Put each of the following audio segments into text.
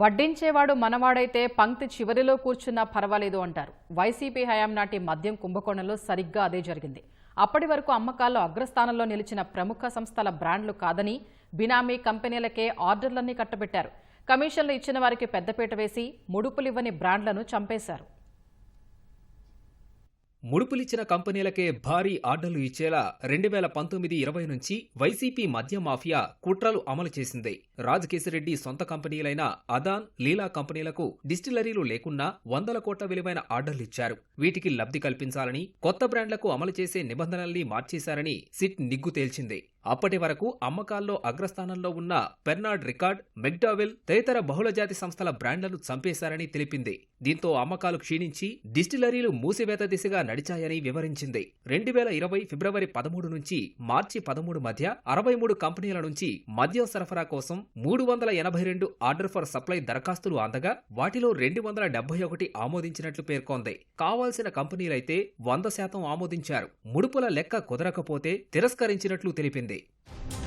వడ్డించేవాడు మనవాడైతే పంక్తి చివరిలో కూర్చున్నా పర్వాలేదు అంటారు. వైసీపీ హయాం నాటి మద్యం కుంభకోణంలో సరిగ్గా అదే జరిగింది. అప్పటి వరకు అమ్మకాల్లో అగ్రస్థానంలో నిలిచిన ప్రముఖ సంస్థల బ్రాండ్లు కాదని బినామీ కంపెనీలకే ఆర్డర్లన్నీ కట్టబెట్టారు. కమిషన్లు ఇచ్చిన వారికి పెద్దపీట వేసి ముడుపులివ్వని బ్రాండ్లను చంపేశారు. ముడుపులిచ్చిన కంపెనీలకే భారీ ఆర్డర్లు ఇచ్చేలా రెండు వేల పంతొమ్మిది ఇరవై నుంచి వైసీపీ మద్య మాఫియా కుట్రలు అమలు చేసింది. రాజకేశిరెడ్డి సొంత కంపెనీలైన అదాన్ లీలా కంపెనీలకు డిస్టిలరీలు లేకున్నా వందల కోట్ల విలువైన ఆర్డర్లు ఇచ్చారు. వీటికి లబ్ధి కల్పించాలని కొత్త బ్రాండ్లకు అమలు చేసే నిబంధనల్ని మార్చేశారని సిట్ నిగ్గు తేల్చింది. అప్పటి వరకు అమ్మకాల్లో అగ్రస్థానంలో ఉన్న పెర్నాడ్ రికార్డ్ మెక్డావెల్ తదితర బహుళజాతి సంస్థల బ్రాండ్లను చంపేశారని తెలిపింది. దీంతో అమ్మకాలు క్షీణించి డిస్టిలరీలు మూసివేత దిశగా నడిచాయని వివరించింది. రెండు వేల ఇరవై ఫిబ్రవరి పదమూడు నుంచి మార్చి పదమూడు మధ్య అరవై మూడు కంపెనీల నుంచి మద్యం సరఫరా కోసం మూడు వందల ఎనభై రెండు ఆర్డర్ ఫర్ సప్లై దరఖాస్తులు అందగా వాటిలో రెండు వందల డెబ్బై ఒకటి ఆమోదించినట్లు పేర్కొంది. కావాల్సిన కంపెనీలైతే వంద శాతం ఆమోదించారు. ముడుపుల లెక్క కుదరకపోతే తిరస్కరించినట్లు తెలిపింది. Street.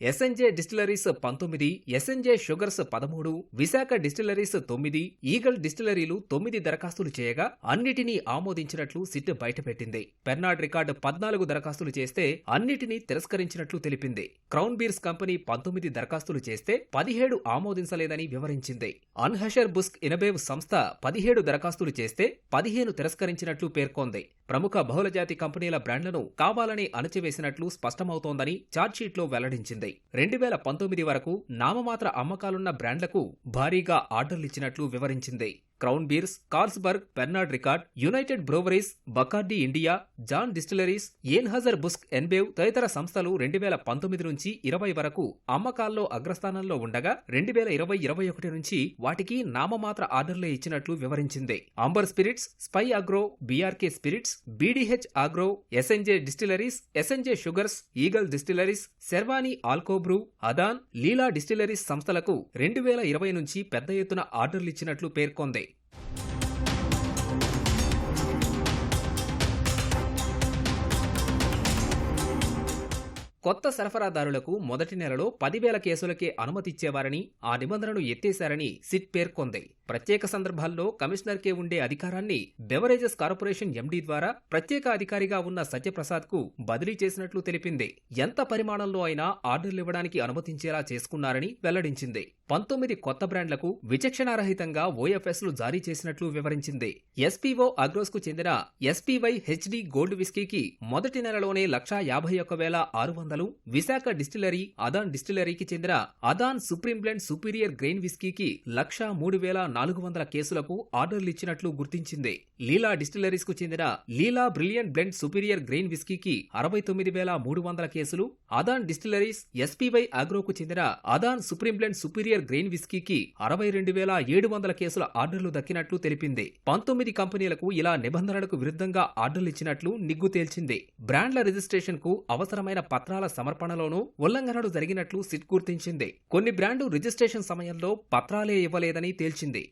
ఎస్ఎన్జే డిస్టిలరీస్ పంతొమ్మిది ఎస్ఎన్జే షుగర్స్ పదమూడు విశాఖ డిస్టిలరీస్ తొమ్మిది ఈగల్ డిస్టిలరీలు తొమ్మిది దరఖాస్తులు చేయగా అన్నిటినీ ఆమోదించినట్లు సిట్ బయటపెట్టింది. పెర్నాడ్ రికార్డు పద్నాలుగు దరఖాస్తులు చేస్తే అన్నిటినీ తిరస్కరించినట్లు తెలిపింది. క్రౌన్ బీర్స్ కంపెనీ పంతొమ్మిది దరఖాస్తులు చేస్తే పదిహేడు ఆమోదించలేదని వివరించింది. అన్హషర్ బుస్క్ ఇనబేవ్ సంస్థ పదిహేడు దరఖాస్తులు చేస్తే పదిహేను తిరస్కరించినట్లు పేర్కొంది. ప్రముఖ బహుళజాతి కంపెనీల బ్రాండ్లను కావాలని అణచివేసినట్లు స్పష్టమవుతోందని ఛార్జ్షీట్లో వెల్లడించింది. రెండు వేల పంతొమ్మిది వరకు నామమాత్ర అమ్మకాలున్న బ్రాండ్లకు భారీగా ఆర్డర్లిచ్చినట్లు వివరించింది. Crown beers Carlsberg Pernod Ricard United Breweries Bacardi India John distilleries Anheuser Busch InBev తదితర సంస్థలు రెండు వేల పంతొమ్మిది నుంచి ఇరవై వరకు అమ్మకాల్లో అగ్రస్థానంలో ఉండగా రెండు వేల ఇరవై ఇరవై ఒకటి నుంచి వాటికి నామమాత్ర ఆర్డర్లే ఇచ్చినట్లు వివరించింది. Amber spirits spy agro BRK spirits BDH agro SNJ distilleries SNJ sugars eagle distilleries Sarvani alcobrew అదాన్ Leela distilleries సంస్థలకు రెండు వేల ఇరవై నుంచి పెద్ద ఎత్తున ఆర్డర్లు ఇచ్చినట్లు పేర్కొంది. కొత్త సరఫరాదారులకు మొదటి నెలలో పదివేల కేసులకే అనుమతిచ్చేవారని ఆ నిబంధనను ఎత్తేశారని సిట్ పేర్కొంది. ప్రత్యేక సందర్భాల్లో కమిషనర్కే ఉండే అధికారాన్ని బెవరేజెస్ కార్పొరేషన్ ఎండీ ద్వారా ప్రత్యేక అధికారిగా ఉన్న సత్యప్రసాద్కు బదిలీ చేసినట్లు తెలిపింది. ఎంత పరిమాణంలో అయినా ఆర్డర్లు ఇవ్వడానికి అనుమతించేలా చేసుకున్నారని వెల్లడించింది. పంతొమ్మిది కొత్త బ్రాండ్లకు విచక్షణారహితంగా ఓఎఫ్ఎస్లు జారీ చేసినట్లు వివరించింది. ఎస్పీఓ అగ్రోస్కు చెందిన ఎస్పీవై హెచ్డి గోల్డ్ విస్కీకి మొదటి నెలలోనే లక్షా యాభై ఒక్క వేల ఆరు వందలు విశాఖ డిస్టిలరీ అదాన్ డిస్టిలరీకి చెందిన Adan supreme blend superior grain విస్కీకి లక్షా మూడు వేల నాలుగు వందల కేసులకు ఆర్డర్లు ఇచ్చినట్లు గుర్తించింది. లీలా డిస్టిలరీస్కు చెందిన Leela brilliant blend superior grain విస్కీకి అరవై తొమ్మిది వేల మూడు వందల కేసులు అదాన్ డిస్టిలరీస్ ఎస్పీవై ఆగ్రోకు చెందిన Adan supreme blend superior grain విస్కీకి అరవై రెండు వేల ఏడు వందల కేసుల ఆర్డర్లు దక్కినట్లు తెలిపింది. పంతొమ్మిది కంపెనీలకు ఇలా నిబంధనలకు విరుద్ధంగా ఆర్డర్లు ఇచ్చినట్లు నిగ్గు తేల్చింది. బ్రాండ్ల రిజిస్ట్రేషన్కు అవసరమైన పత్రాల సమర్పణలోనూ ఉల్లంఘనలు జరిగినట్లు సిట్ గుర్తించింది. కొన్ని బ్రాండు రిజిస్ట్రేషన్ సమయంలో పత్రాలే ఇవ్వలేదని తేల్చింది.